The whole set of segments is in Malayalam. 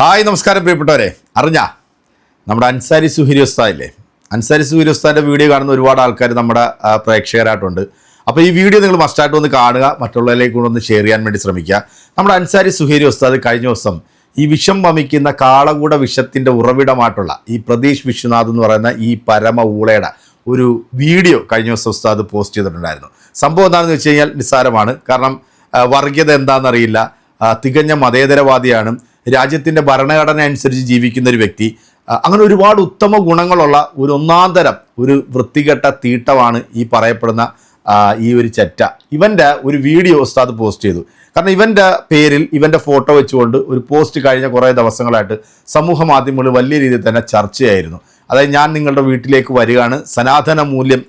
ഹായ് നമസ്കാരം പ്രിയപ്പെട്ടവരെ. അറിഞ്ഞ? നമ്മുടെ അൻസാരി സുഹിരി ഉസ്താദില്ലേ? അൻസാരി സുഹിരി ഉസ്താദിന്റെ വീഡിയോ കാണുന്ന ഒരുപാട് ആൾക്കാർ നമ്മുടെ പ്രേക്ഷകരായിട്ടുണ്ട്. അപ്പോൾ ഈ വീഡിയോ നിങ്ങൾ മസ്റ്റായിട്ട് ഒന്ന് കാണുക മറ്റുള്ളവരിലേക്ക് കൂടെ ഒന്ന് ഷെയർ ചെയ്യാൻ വേണ്ടി ശ്രമിക്കുക. നമ്മുടെ അൻസാരി സുഹേരി ഉസ്താദ് കഴിഞ്ഞ ദിവസം ഈ വിഷം വമിക്കുന്ന കാളകൂട വിഷത്തിന്റെ ഉറവിടമായിട്ടുള്ള ഈ പ്രതീഷ് വിശ്വനാഥ് എന്ന് പറയുന്ന ഈ പരമ ഊളയുടെ ഒരു വീഡിയോ കഴിഞ്ഞ ദിവസം ഉസ്താദ് പോസ്റ്റ് ചെയ്തിട്ടുണ്ടായിരുന്നു. സംഭവം എന്താണെന്ന് വെച്ച് കഴിഞ്ഞാൽ നിസ്സാരമാണ്. കാരണം വർഗീയത എന്താണെന്നറിയില്ല. തികഞ്ഞ മതേതരവാദിയാണ്. രാജ്യത്തിന്റെ ഭരണഘടന അനുസരിച്ച് ജീവിക്കുന്ന ഒരു വ്യക്തി. അങ്ങനെ ഒരുപാട് ഉത്തമ ഗുണങ്ങളുള്ള ഒരു ഒന്നാം തരം ഒരു വൃത്തികെട്ട തീട്ടമാണ് ഈ പറയപ്പെടുന്ന ഈ ഒരു ചെറ്റ. ഇവന്റെ ഒരു വീഡിയോ ഉസ്താദ് പോസ്റ്റ് ചെയ്തു. കാരണം ഇവന്റെ പേരിൽ ഇവന്റെ ഫോട്ടോ വെച്ചുകൊണ്ട് ഒരു പോസ്റ്റ് കഴിഞ്ഞ കുറേ ദിവസങ്ങളായിട്ട് സമൂഹ മാധ്യമങ്ങളിൽ വലിയ രീതിയിൽ തന്നെ ചർച്ചയായിരുന്നു. അതായത് ഞാൻ നിങ്ങളുടെ വീട്ടിലേക്ക് വരികയാണ്. സനാതന മൂല്യം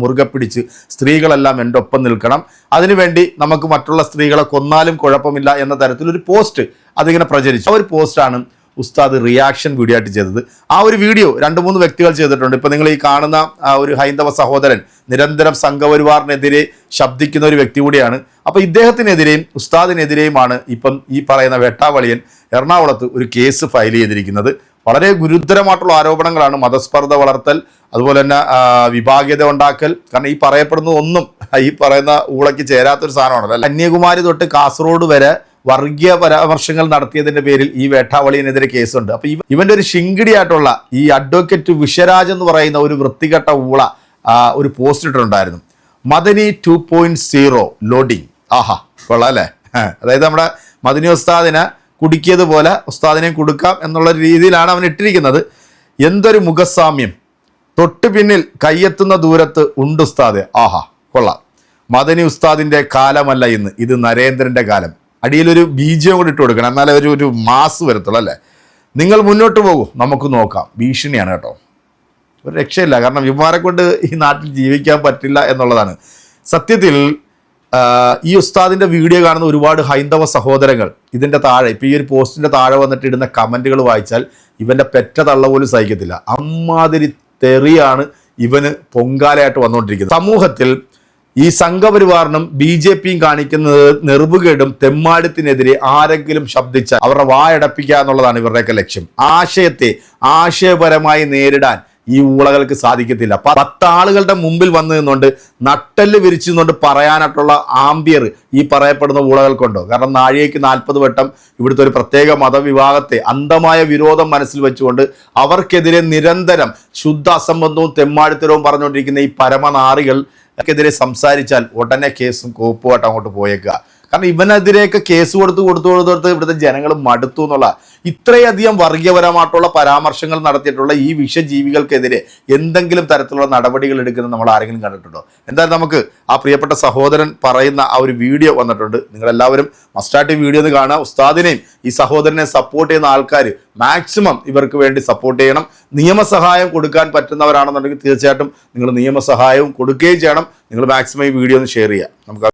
മുറുകെ പിടിച്ച് സ്ത്രീകളെല്ലാം എന്റെ ഒപ്പം നിൽക്കണം. അതിനുവേണ്ടി നമുക്ക് മറ്റുള്ള സ്ത്രീകളെ കൊന്നാലും കുഴപ്പമില്ല എന്ന തരത്തിലൊരു പോസ്റ്റ് അതിങ്ങനെ പ്രചരിച്ചു. ആ ഒരു പോസ്റ്റാണ് ഉസ്താദ് റിയാക്ഷൻ വീഡിയോ ആയിട്ട് ചെയ്തത്. ആ ഒരു വീഡിയോ രണ്ട് മൂന്ന് വ്യക്തികൾ ചെയ്തിട്ടുണ്ട്. ഇപ്പം നിങ്ങൾ ഈ കാണുന്ന ആ ഒരു ഹൈന്ദവ സഹോദരൻ നിരന്തരം സംഘപരിവാറിനെതിരെ ശബ്ദിക്കുന്ന ഒരു വ്യക്തി കൂടിയാണ്. അപ്പോൾ ഇദ്ദേഹത്തിനെതിരെയും ഉസ്താദിനെതിരെയുമാണ് ഇപ്പം ഈ പറയുന്ന വെട്ടാവളിയൻ എറണാകുളത്ത് ഒരു കേസ് ഫയൽ ചെയ്തിരിക്കുന്നത്. വളരെ ഗുരുതരമായിട്ടുള്ള ആരോപണങ്ങളാണ് മതസ്പർദ്ധ വളർത്തൽ അതുപോലെ തന്നെ വിഭാഗീയത ഉണ്ടാക്കൽ. കാരണം ഈ പറയപ്പെടുന്ന ഒന്നും ഈ പറയുന്ന ഊളയ്ക്ക് ചേരാത്തൊരു സാധനമാണല്ലോ. കന്യാകുമാരി തൊട്ട് കാസർഗോഡ് വരെ വർഗീയ പരാമർശങ്ങൾ നടത്തിയതിന്റെ പേരിൽ ഈ വേട്ടാവളിയനെതിരെ കേസുണ്ട്. അപ്പൊ ഇവ- ഇവന്റെ ഒരു ശിങ്കിടിയായിട്ടുള്ള ഈ അഡ്വക്കേറ്റ് വിശ്വരാജ് എന്ന് പറയുന്ന ഒരു വൃത്തികെട്ട ഊള ഒരു പോസ്റ്റ് ഇട്ടിട്ടുണ്ടായിരുന്നു. Madani two point zero loading. ആഹാ കൊള്ളാം അല്ലേ? അതായത് നമ്മുടെ മദനി ഉസ്താദിനെ കുടുക്കിയതുപോലെ ഉസ്താദിനെ കൊടുക്കാം എന്നുള്ള രീതിയിലാണ് അവൻ ഇട്ടിരിക്കുന്നത്. എന്തൊരു മുഖസാമ്യം. തൊട്ടു പിന്നിൽ കയ്യെത്തുന്ന ദൂരത്ത് ഉണ്ട് ഉസ്താദ്. ആഹാ കൊള്ളാം. മദനി ഉസ്താദിന്റെ കാലമല്ല ഇന്ന്. ഇത് നരേന്ദ്രന്റെ കാലം. അടിയിലൊരു ബീജം കൂടി ഇട്ട് കൊടുക്കണം. എന്നാലേ ഒരു ഒരു മാസ് വരത്തുള്ളൂ അല്ലേ? നിങ്ങൾ മുന്നോട്ട് പോകൂ. നമുക്ക് നോക്കാം. ഭീഷണിയാണ് കേട്ടോ. ഒരു രക്ഷയില്ല. കാരണം വിമാരെ കൊണ്ട് ഈ നാട്ടിൽ ജീവിക്കാൻ പറ്റില്ല എന്നുള്ളതാണ്. സത്യത്തിൽ ഈ ഉസ്താദിന്റെ വീഡിയോ കാണുന്ന ഒരുപാട് ഹൈന്ദവ സഹോദരങ്ങൾ ഇതിന്റെ താഴെ ഇപ്പോൾ ഈ ഒരു പോസ്റ്റിന്റെ താഴെ വന്നിട്ട് ഇടുന്ന കമന്റുകൾ വായിച്ചാൽ ഇവന്റെ പെറ്റ തള്ള പോലും സഹിക്കത്തില്ല. അമ്മാതിരി തെറിയാണ് ഇവന് പൊങ്കാലയായിട്ട് വന്നുകൊണ്ടിരിക്കുന്നത്. സമൂഹത്തിൽ ഈ സംഘപരിവാറിനും ബി ജെ പിയും കാണിക്കുന്നത് നെറുവുകേടും തെമ്മാടത്തിനെതിരെ ആരെങ്കിലും ശബ്ദിച്ചാൽ അവരുടെ വായടപ്പിക്കുക എന്നുള്ളതാണ് ഇവരുടെയൊക്കെ ലക്ഷ്യം. ആശയത്തെ ആശയപരമായി നേരിടാൻ ഈ ഊളകൾക്ക് സാധിക്കത്തില്ല. അപ്പം പത്താളുകളുടെ മുമ്പിൽ വന്നു നിന്നുകൊണ്ട് നട്ടൽ വിരിച്ചു നിന്നുകൊണ്ട് പറയാനായിട്ടുള്ള ആംബിയർ ഈ പറയപ്പെടുന്ന ഊളകൾക്കുണ്ടോ. കാരണം നാഴികയ്ക്ക് നാൽപ്പത് വട്ടം ഇവിടുത്തെ ഒരു പ്രത്യേക മതവിഭാഗത്തെ അന്ധമായ വിരോധം മനസ്സിൽ വെച്ചുകൊണ്ട് അവർക്കെതിരെ നിരന്തരം ശുദ്ധ അസംബന്ധവും തെമ്മാടിത്തരവും പറഞ്ഞുകൊണ്ടിരിക്കുന്ന ഈ പരമനാറികൾ ക്കെതിരെ സംസാരിച്ചാൽ ഉടനെ കേസും കോപ്പുമായിട്ട് അങ്ങോട്ട് പോയേക്കുക. കാരണം ഇവനെതിരെയൊക്കെ കേസ് കൊടുത്ത് കൊടുത്തു കൊടുത്ത് ഇവിടുത്തെ ജനങ്ങൾ മടുത്തു എന്നുള്ള ഇത്രയധികം വർഗീയപരമായിട്ടുള്ള പരാമർശങ്ങൾ നടത്തിയിട്ടുള്ള ഈ വിഷജീവികൾക്കെതിരെ എന്തെങ്കിലും തരത്തിലുള്ള നടപടികൾ എടുക്കുന്ന നമ്മൾ ആരെങ്കിലും കണ്ടിട്ടുണ്ടോ? എന്തായാലും നമുക്ക് ആ പ്രിയപ്പെട്ട സഹോദരൻ പറയുന്ന ആ ഒരു വീഡിയോ വന്നിട്ടുണ്ട്. നിങ്ങളെല്ലാവരും മസ്റ്റായിട്ട് ഈ വീഡിയോ ഒന്ന് കാണുക. ഉസ്താദിനെയും ഈ സഹോദരനെ സപ്പോർട്ട് ചെയ്യുന്ന ആൾക്കാർ മാക്സിമം ഇവർക്ക് വേണ്ടി സപ്പോർട്ട് ചെയ്യണം. നിയമസഹായം കൊടുക്കാൻ പറ്റുന്നവരാണെന്നുണ്ടെങ്കിൽ തീർച്ചയായിട്ടും നിങ്ങൾ നിയമസഹായവും കൊടുക്കുകയും ചെയ്യണം. നിങ്ങൾ മാക്സിമം ഈ വീഡിയോ ഒന്ന് ഷെയർ ചെയ്യുക. നമുക്ക്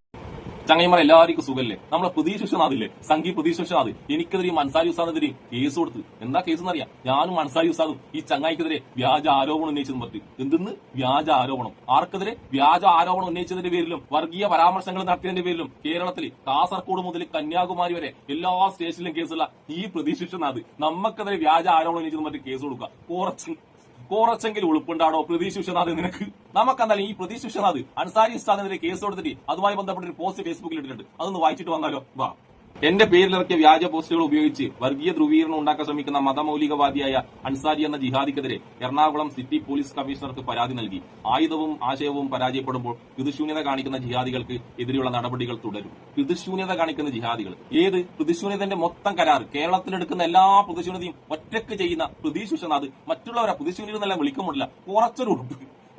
ചങ്ങൈമാർ എല്ലാവർക്കും സുഖല്ലേ? നമ്മളെ പ്രതീക്ഷ വിശ്വനാഥില്ലേ സംഘി പ്രതീക്ഷ വിശ്വനാഥ് എനിക്കെതിരെയും മൻസാരി ഉസാദിനെതിരെയും കേസ് കൊടുത്ത്. എന്താ കേസ് എന്നറിയാം ഞാനും മൻസാരി ഉസാദും ഈ ചങ്ങായിക്കെതിരെ വ്യാജ ആരോപണം ഉന്നയിച്ചെന്ന് പറഞ്ഞു എന്തെന്ന്? വ്യാജ ആരോപണം. ആർക്കെതിരെ? വ്യാജ ആരോപണം ഉന്നയിച്ചതിന്റെ പേരിലും വർഗീയ പരാമർശങ്ങൾ നടത്തിയതിന്റെ പേരിലും കേരളത്തിൽ കാസർകോട് മുതൽ കന്യാകുമാരി വരെ എല്ലാ സ്റ്റേഷനിലും കേസുള്ള ഈ പ്രതീക്ഷ വിശ്വനാഥ് നമുക്കെതിരെ വ്യാജ ആരോപണം ഉന്നയിച്ചെന്ന് പറഞ്ഞ് കേസ് കൊടുക്കുക. കുറച്ച് കുറച്ചെങ്കിലും ഉളുപ്പുണ്ടാടോ പ്രതീഷ് വിശ്വനാഥ് നിനക്ക്. നമുക്കെന്തായാലും ഈ പ്രതീഷ് വിശ്വനാഥ് അൻസാരി ഉസ്താദിനെതിരെ കേസ് കൊടുത്തിട്ട് അതുമായി ബന്ധപ്പെട്ട ഒരു പോസ്റ്റ് ഫേസ്ബുക്കിൽ ഇട്ടിട്ടുണ്ട്. അതൊന്ന് വായിച്ചിട്ട് വന്നാലോ? വാ. എന്റെ പേരിലിറക്കിയ വ്യാജ പോസ്റ്റുകൾ ഉപയോഗിച്ച് വർഗീയ ധ്രുവീകരണം ഉണ്ടാക്കാൻ ശ്രമിക്കുന്ന മതമൌലികവാദിയായ അൻസാരി എന്ന ജിഹാദിക്കെതിരെ എറണാകുളം സിറ്റി പോലീസ് കമ്മീഷണർക്ക് പരാതി നൽകി. ആയുധവും ആശയവും പരാജയപ്പെടുമ്പോൾ കൃതിശൂന്യത കാണിക്കുന്ന ജിഹാദികൾക്ക് എതിരെയുള്ള നടപടികൾ തുടരും. കൃതിശൂന്യത കാണിക്കുന്ന ജിഹാദികൾ. ഏത്? കൃതിശൂന്യതന്റെ മൊത്തം കരാർ. കേരളത്തിലെടുക്കുന്ന എല്ലാ പ്രതിശൂന്യതയും ഒറ്റയ്ക്ക് ചെയ്യുന്ന പ്രതീക്ഷ വിശ്വനാഥ് മറ്റുള്ളവരെ പ്രതിശൂന്യത വിളിക്കുമ്പോഴില്ല. കുറച്ചൊരു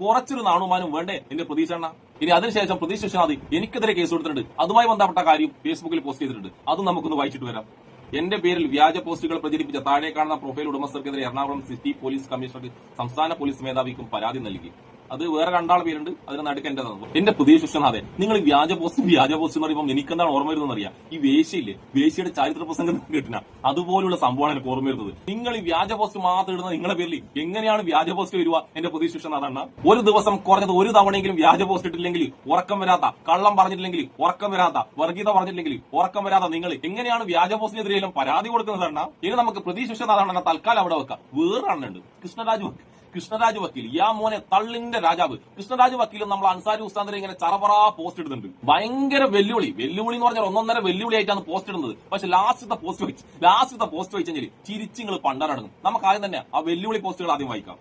കുറച്ചൊരു നാണുമാനും വേണ്ടേ? എന്റെ പ്രതീക്ഷ ഇനി അതിനുശേഷം പ്രതീക്ഷ വിശ്വനാഥ് എനിക്കെതിരെ കേസ് കൊടുത്തിട്ടുണ്ട്. അതുമായി ബന്ധപ്പെട്ട കാര്യം ഫേസ്ബുക്കിൽ പോസ്റ്റ് ചെയ്തിട്ടുണ്ട്. അതും നമുക്കൊന്ന് വായിച്ചിട്ട് വരാം. എന്റെ പേരിൽ വ്യാജ പോസ്റ്റുകൾ പ്രചരിപ്പിച്ച താഴെ കാണുന്ന പ്രൊഫൈൽ ഉടമസ്ഥർക്കെതിരെ എറണാകുളം സിറ്റി പോലീസ് കമ്മീഷണർക്ക് സംസ്ഥാന പോലീസ് മേധാവിക്കും പരാതി നൽകി. അത് വേറെ രണ്ടാൾ പേരുണ്ട്. അതിന് നടുക്ക് എന്റെ എന്റെ പുതിയ ശിഷ്യനാഥെ നിങ്ങൾ വ്യാജ പോസ്റ്റ് വ്യാജ പോസ്റ്റ് എന്ന് പറയുമ്പോൾ എനിക്ക് എന്താണ് ഓർമ്മ വരുന്നത് അറിയാം. ഈ വേശിയില്ലേ വേശിയുടെ ചരിത്ര പ്രസംഗം കിട്ടുന്ന അതുപോലുള്ള സംഭവമാണ് എനിക്ക് ഓർമ്മ വരുന്നത്. നിങ്ങൾ ഈ വ്യാജ പോസ്റ്റ് മാത്രം ഇടുന്ന നിങ്ങളുടെ പേരിൽ എങ്ങനെയാണ് വ്യാജ പോസ്റ്റ് വരിക എന്റെ പുതിയ ശിഷ്യനാഥാണ് ഒരു ദിവസം കുറഞ്ഞത് ഒരു തവണയെങ്കിലും വ്യാജ പോസ്റ്റ് ഇട്ടില്ലെങ്കിൽ ഉറക്കം വരാത്ത കള്ളം പറഞ്ഞിട്ടില്ലെങ്കിൽ ഉറക്കം വരാത്ത വർഗീയത പറഞ്ഞിട്ടില്ലെങ്കിൽ ഉറക്കം വരാത്ത നിങ്ങൾ എങ്ങനെയാണ് വ്യാജ പോസ്റ്റിനെതിരെയും പരാതി കൊടുക്കുന്നത് അണ്ണ ഇനി നമുക്ക് പ്രതീക്ഷ തൽക്കാലം അവിടെ വെക്കാം. വേറെ അണ്ണുണ്ട് കൃഷ്ണരാജ്. വക്കീൽ. കൃഷ്ണരാജ് വക്കീൽ. യാ മോനെ തള്ളിന്റെ രാജാവ്. കൃഷ്ണരാജ് വക്കീലും നമ്മൾ അൻസാരി ഉസ്താദിനെ ഇങ്ങനെ ചറപറ പോസ്റ്റ് ഇടുന്നുണ്ട്. ഭയങ്കര വെല്ലുവിളി. വെല്ലുവിളി എന്ന് പറഞ്ഞാൽ ഒന്നൊന്നര വെല്ലുവിളി ആയിട്ടാണ് പോസ്റ്റ് ഇടുന്നത്. പക്ഷെ ലാസ്റ്റത്തെ പോസ്റ്റ് വെച്ച് ലാസ്റ്റത്തെ പോസ്റ്റ് വെച്ചെങ്കിൽ ചിരിച്ചിങ്ങൾ പണ്ടാറടങ്ങും നമുക്ക് ആദ്യം തന്നെ ആ വെല്ലുവിളി പോസ്റ്റുകൾ ആദ്യം വായിക്കാം.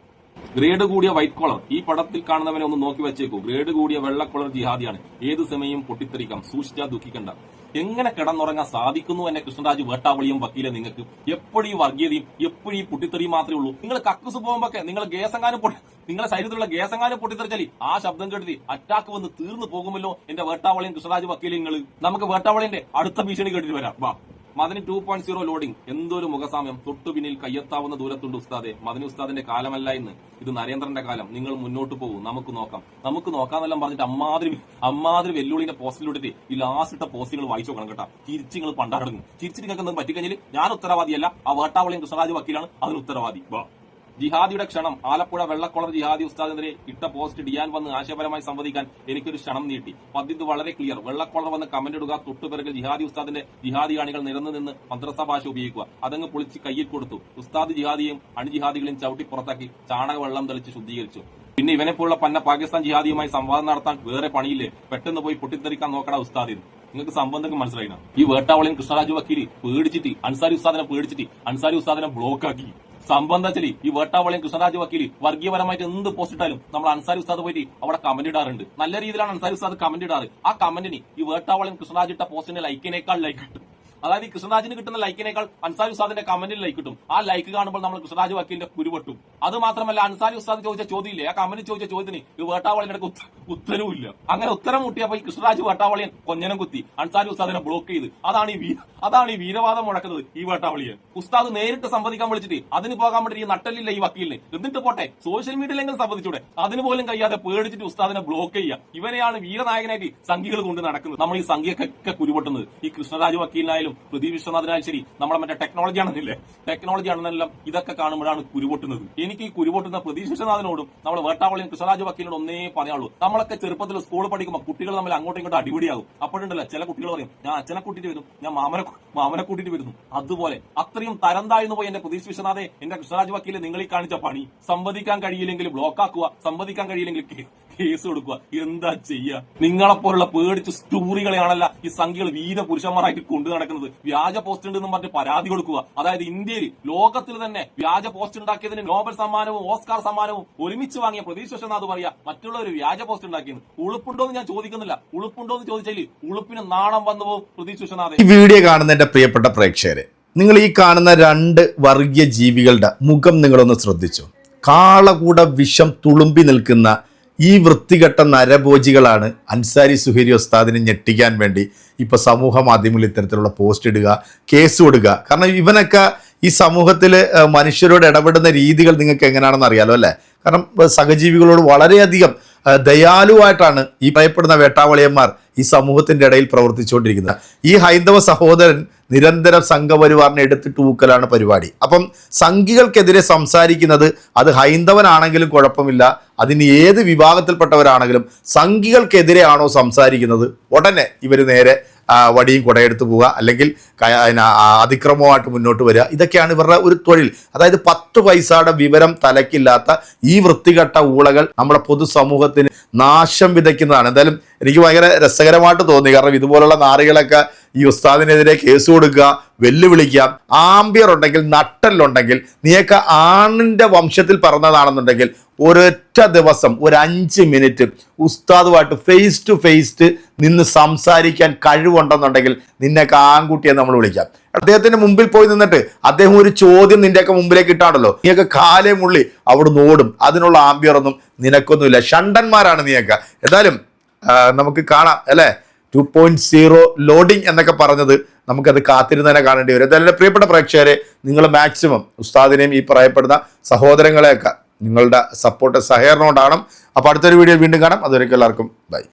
ഗ്രേഡ് കൂടിയ വൈറ്റ് കോളർ ഈ പടത്തിൽ കാണുന്നവനെ ഒന്ന് നോക്കി വെച്ചേക്കൂ. ഗ്രേഡ് കൂടിയ വെള്ള കോളർ ജിഹാദിയാണ്. ഏത് സമയം പൊട്ടിത്തെറിക്കാം. സൂക്ഷിച്ചാൽ ദുഃഖിക്കണ്ട. എങ്ങനെ കിടന്നുറങ്ങാൻ സാധിക്കുന്നു എന്നെ കൃഷ്ണരാജ് വേട്ടാവളിയും വക്കീലെ നിങ്ങൾക്ക്? എപ്പോഴും ഈ വർഗീയതയും എപ്പോഴും ഈ പൊട്ടിത്തെറിയും മാത്രമേ ഉള്ളൂ. നിങ്ങൾ കക്കുസ് പോകുമ്പോഴൊക്കെ നിങ്ങൾ ഗ്യാസെങ്ങാനും പൊട്ടി നിങ്ങളെ ശരീരത്തിലുള്ള ഗ്യാസെങ്ങാനും പൊട്ടിത്തെറിച്ചാലി ആ ശബ്ദം കേട്ടി അറ്റാക്ക് വന്ന് തീർന്നു പോകുമല്ലോ എന്റെ വേട്ടാവളിയും കൃഷ്ണരാജ് വക്കീലും നിങ്ങൾ നമുക്ക് വേട്ടാവളിന്റെ അടുത്ത ഭീഷണി കേട്ടിട്ട് വരാം. വാ. Madani two point zero loading എന്തൊരു മുഖസാമ്യം? തൊട്ടു പിന്നിൽ കയ്യെത്താവുന്ന ദൂരത്തുണ്ട് ഉസ്താദെ. മദനി ഉസ്താദിന്റെ കാലമല്ല ഇന്ന്. ഇത് നരേന്ദ്രന്റെ കാലം. നിങ്ങൾ മുന്നോട്ട് പോകും. നമുക്ക് നോക്കാം. നമുക്ക് നോക്കാന്നെല്ലാം പറഞ്ഞിട്ട് അമ്മാതിരി അമ്മാതിരി വെല്ലുവിളിന്റെ പോസ്റ്റിലൂടെ ഈ ലാസ്റ്റ് പോസ്റ്റുകൾ വായിച്ചു നോക്കണം കേട്ടോ. തിരിച്ച് നിങ്ങൾ പണ്ടാടങ്ങും തിരിച്ചിട്ട് നിങ്ങൾക്ക് എന്തെങ്കിലും പറ്റിക്കഴിഞ്ഞാൽ ഞാൻ ഉത്തരവാദിയല്ല. ആ വേട്ടാവളിയും കൃഷ്ണരാജ് വക്കീലാണ്. അതിന് ഉത്തരവാദി. വാ. ജിഹാദിയുടെ ക്ഷണം ആലപ്പുഴ വെള്ളക്കുളർ ജിഹാദി ഉസ്താദിനെതിരെ ഇട്ട പോസ്റ്റ് ഡിയാൻ വന്ന് ആശയപരമായി സംവദിക്കാൻ എനിക്കൊരു ക്ഷണം നീട്ടി. പദ്ധതി വളരെ ക്ലിയർ വെള്ളക്കുളർ വന്ന് കമന്റ് ഇടുക തൊട്ടുപിറകിൽ ജിഹാദി ഉസ്താദിന്റെ ജിഹാദി അണികൾ നിരന്നു നിന്ന് മദ്രസ ഭാഷ ഉപയോഗിക്കുക. അതങ്ങ് പൊളിച്ച് കയ്യിൽ കൊടുത്തു. ഉസ്താദ് ജിഹാദിയും അണിജിഹാദികളെയും ചവിട്ടി പുറത്താക്കി ചാണക വെള്ളം തെളിച്ച് ശുദ്ധീകരിച്ചു. പിന്നെ ഇവനെ പോലുള്ള പന്ന പാകിസ്ഥാൻ ജിഹാദിയുമായി സംവാദം നടത്താൻ വേറെ പണിയില്ലേ? പെട്ടെന്ന് പോയി പൊട്ടിത്തെറിക്കാൻ നോക്കണ ഉസ്താദിന്. നിങ്ങൾക്ക് സംബന്ധം മനസ്സിലായിന? ഈ വേട്ടാവളിയും കൃഷ്ണരാജു വക്കീൽ പേടിച്ചിട്ട് അൻസാരി ഉസ്താദിനെ പേടിച്ചിട്ട് അൻസാരി ഉസ്താദിനെ ബ്ലോക്ക് ആക്കി. സംഭവം ഈ വേട്ടാവളിയും കൃഷ്ണരാജ് വക്കീൽ വർഗീയപരമായിട്ട് എന്ത് പോസ്റ്റ് ഇട്ടാലും നമ്മൾ അൻസാരി ഉസ്താദ് പോയിട്ട് അവിടെ കമന്റ് ഇടാറുണ്ട്. നല്ല രീതിയിലാണ് അൻസാരി ഉസ്താദ് കമന്റ് ഇടാറ്. ആ കമന്റിന് ഈ വേട്ടാവളിയും കൃഷ്ണരാജ് ഇട്ട പോസ്റ്റിന്റെ ലൈക്കിനേക്കാൾ ലൈക്ക് കിട്ടും. അതായത് ഈ കൃഷ്ണരാജിന് കിട്ടുന്ന ലൈക്കിനേക്കാൾ അൻസാരി ഉസ്താദിന്റെ കമന്റിൽ ലൈക്ക് കിട്ടും. ആ ലൈക്ക് കാണുമ്പോൾ നമ്മൾ കൃഷ്ണരാജ് വക്കീലിന്റെ കുരുപൊട്ടും അത് മാത്രമല്ല അൻസാരി ഉസ്താദ് ചോദിച്ച ചോദ്യമില്ലേ? ആ കമന്റ് ചോദിച്ച ചോദ്യത്തിന് ഈ വേട്ടാവളിയുടെ ഉത്തരവും ഇല്ല അങ്ങനെ ഉത്തരം മുട്ടിയപ്പോൾ ഈ കൃഷ്ണരാജ് വേട്ടാവളിയൻ കൊഞ്ഞനം കുത്തി അൻസാരി ഉസ്താദിനെ ബ്ലോക്ക് ചെയ്ത്. അതാണ് ഈ അതാണ് ഈ വീരവാദം മുടക്കുന്നത് ഈ വേട്ടാവളിയെ ഉസ്താദ് നേരിട്ട് സംവദിക്കാൻ വിളിച്ചിട്ട് അതിന് പോകാൻ വേണ്ടി ഈ നട്ടലില്ല ഈ വക്കീലിന്. എന്നിട്ട് പോട്ടെ സോഷ്യൽ മീഡിയയിലെങ്കിലും സംബന്ധിച്ചൂടെ അതിന് പോലും കഴിയാതെ പേടിച്ചിട്ട് ഉസ്താദിനെ ബ്ലോക്ക് ചെയ്യുക. ഇവനെയാണ് വീരനായകനായിട്ട് സംഘികൾ കൊണ്ട് നടക്കുന്നത്. നമ്മൾ ഈ സംഖ്യക്കൊക്കെ കുരുപൊട്ടുന്നത് ഈ കൃഷ്ണരാജ് വക്കീലിനായാലും പ്രദീപ് വിശ്വനാഥനായാലും ശരി നമ്മളെ മറ്റേ ടെക്നോളജി ആണെന്നില്ലേ? ടെക്നോളജി ആണെന്നെല്ലാം ഇതൊക്കെ കാണുമ്പോഴാണ് കുരുപൊട്ടുന്നത്. എനിക്ക് ഈ കുരുപൊട്ടുന്ന പ്രദീപ് വിശ്വനാഥനോടും നമ്മൾ വേട്ടാവളിയും കൃഷ്ണരാജ് വക്കീലിനോട് ഒന്നേ പറയാനുള്ളൂ. നമ്മളൊക്കെ ചെറുപ്പത്തിൽ സ്കൂൾ പഠിക്കുമ്പോൾ കുട്ടികൾ തമ്മിൽ അങ്ങോട്ടും ഇങ്ങോട്ടും അടിപിടിയാകും. അപ്പോഴുണ്ടല്ലോ ചില കുട്ടികൾ പറയും ഞാൻ അച്ഛനെ കൂട്ടിയിട്ട് വരും ഞാൻ മാമനെ മാമനെ കൂട്ടിയിട്ട് വരുന്നു. അതുപോലെ അത്രയും തരം താഴ്ന്നു പോയി എന്റെ പ്രതീക്ഷ വിശ്വനാഥെ എന്റെ കൃഷ്ണരാജ് വക്കീലെ നിങ്ങൾ ഈ കാണിച്ച പണി. സംവദിക്കാൻ കഴിയില്ലെങ്കിൽ ബ്ലോക്ക് ആക്കുക. സംവദിക്കാൻ കഴിയില്ലെങ്കിൽ കേസ് കൊടുക്കുക. എന്താ ചെയ്യാ? നിങ്ങളെപ്പോലുള്ള പേടിച്ച സ്റ്റോറികളെയാണല്ല ഈ സംഖ്യകൾ വീര പുരുഷന്മാരായിട്ട് കൊണ്ടു നടക്കുന്നത്. വ്യാജ പോസ്റ്റ് ഉണ്ടെന്നും പറഞ്ഞ് പരാതി കൊടുക്കുക. അതായത് ഇന്ത്യയിൽ ലോകത്തിൽ തന്നെ വ്യാജ പോസ്റ്റ് ഉണ്ടാക്കിയതിന് നോബൽ സമ്മാനവും ഓസ്കാർ സമ്മാനവും ഒരുമിച്ച് വാങ്ങിയ പ്രതീക്ഷ വിശ്വനാഥ് പറയാ മറ്റുള്ള ഒരു വ്യാജ പോസ്റ്റ് ഉണ്ടാക്കിയത് ഉളുപ്പുണ്ടോ എന്ന് ഞാൻ ചോദിക്കുന്നില്ല. ഉളുപ്പുണ്ടോ എന്ന് ചോദിച്ചാൽ ഉളുപ്പിന് നാണം വന്നു പോകും പ്രതീക്ഷ ഈ വീഡിയോ കാണുന്ന എന്റെ പ്രിയപ്പെട്ട പ്രേക്ഷകരെ നിങ്ങൾ ഈ കാണുന്ന രണ്ട് വർഗീയ ജീവികളുടെ മുഖം നിങ്ങളൊന്ന് ശ്രദ്ധിച്ചു. കാളകൂട വിഷം തുളുമ്പി നിൽക്കുന്ന ഈ വൃത്തികെട്ട നരഭോജികളാണ് അൻസാരി സുഹേരി ഉസ്താദിനെ ഞെട്ടിക്കാൻ വേണ്ടി ഇപ്പൊ സമൂഹ മാധ്യമങ്ങളിൽ ഇത്തരത്തിലുള്ള പോസ്റ്റ് ഇടുക കേസ് കൊടുക്കുക. കാരണം ഇവനൊക്കെ ഈ സമൂഹത്തിൽ മനുഷ്യരോട് ഇടപെടുന്ന രീതികൾ നിങ്ങൾക്ക് എങ്ങനെയാണെന്ന് അറിയാലോ അല്ലേ? കാരണം സഹജീവികളോട് വളരെയധികം ദയാലുവായിട്ടാണ് ഈ ഭയപ്പെടുന്ന വേട്ടാവളിയന്മാർ ഈ സമൂഹത്തിന്റെ ഇടയിൽ പ്രവർത്തിച്ചുകൊണ്ടിരിക്കുന്നത്. ഈ ഹൈന്ദവ സഹോദരൻ നിരന്തരം സംഘപരിവാറിനെ എടുത്തിട്ട് ഊക്കലാണ് പരിപാടി. അപ്പം സംഘികൾക്കെതിരെ സംസാരിക്കുന്നത് അത് ഹൈന്ദവനാണെങ്കിലും കുഴപ്പമില്ല അതിന് ഏത് വിഭാഗത്തിൽപ്പെട്ടവരാണെങ്കിലും സംഘികൾക്കെതിരെയാണോ സംസാരിക്കുന്നത് ഉടനെ ഇവർ നേരെ വടിയും കുടയെടുത്ത് പോവുക. അല്ലെങ്കിൽ അതിക്രമമായിട്ട് മുന്നോട്ട് വരിക. ഇതൊക്കെയാണ് ഇവരുടെ ഒരു തൊഴിൽ. അതായത് പത്ത് പൈസയുടെ വിവരം തലക്കില്ലാത്ത ഈ വൃത്തികെട്ട ഊളകൾ നമ്മുടെ പൊതുസമൂഹത്തിന് നാശം വിതയ്ക്കുന്നതാണ്. എന്തായാലും എനിക്ക് ഭയങ്കര രസകരമായിട്ട് തോന്നി. കാരണം ഇതുപോലുള്ള നാറികളൊക്കെ ഈ ഉസ്താദിനെതിരെ കേസ് കൊടുക്കുക വെല്ലുവിളിക്കുക. ആംബിയർ ഉണ്ടെങ്കിൽ നട്ടലുണ്ടെങ്കിൽ നീയൊക്കെ ആണിന്റെ വംശത്തിൽ പറഞ്ഞതാണെന്നുണ്ടെങ്കിൽ ഒരൊറ്റ ദിവസം ഒരു അഞ്ച് മിനിറ്റ് ഉസ്താദുമായിട്ട് ഫേസ് ടു ഫേസ് നിന്ന് സംസാരിക്കാൻ കഴിവുണ്ടെന്നുണ്ടെങ്കിൽ നിന്നൊക്കെ ആൺകുട്ടിയെ നമ്മൾ വിളിക്കാം. അദ്ദേഹത്തിന്റെ മുമ്പിൽ പോയി നിന്നിട്ട് അദ്ദേഹം ഒരു ചോദ്യം നിന്റെയൊക്കെ മുമ്പിലേക്ക് ഇട്ടാണല്ലോ. നീയൊക്കെ കാലേ മുള്ളി അവിടുന്ന് ഓടും. അതിനുള്ള ആംബിയർ ഒന്നും നിനക്കൊന്നുമില്ല. ഷണ്ടന്മാരാണ് നീയൊക്കെ. എന്തായാലും നമുക്ക് കാണാം അല്ലേ? ടു പോയിന്റ് സീറോ ലോഡിംഗ് എന്നൊക്കെ പറഞ്ഞത് നമുക്കത് കാത്തിരുന്നതിനെ കാണേണ്ടി വരും. എന്തായാലും പ്രിയപ്പെട്ട പ്രേക്ഷകരെ നിങ്ങൾ മാക്സിമം ഉസ്താദിനെയും ഈ പറയപ്പെടുന്ന സഹോദരങ്ങളെയൊക്കെ നിങ്ങളുടെ സപ്പോർട്ട് സഹകരണം ഉണ്ടാകണം അപ്പോൾ അടുത്തൊരു വീഡിയോ വീണ്ടും കാണാം. അതുവരെയ്ക്കും എല്ലാവർക്കും ബൈ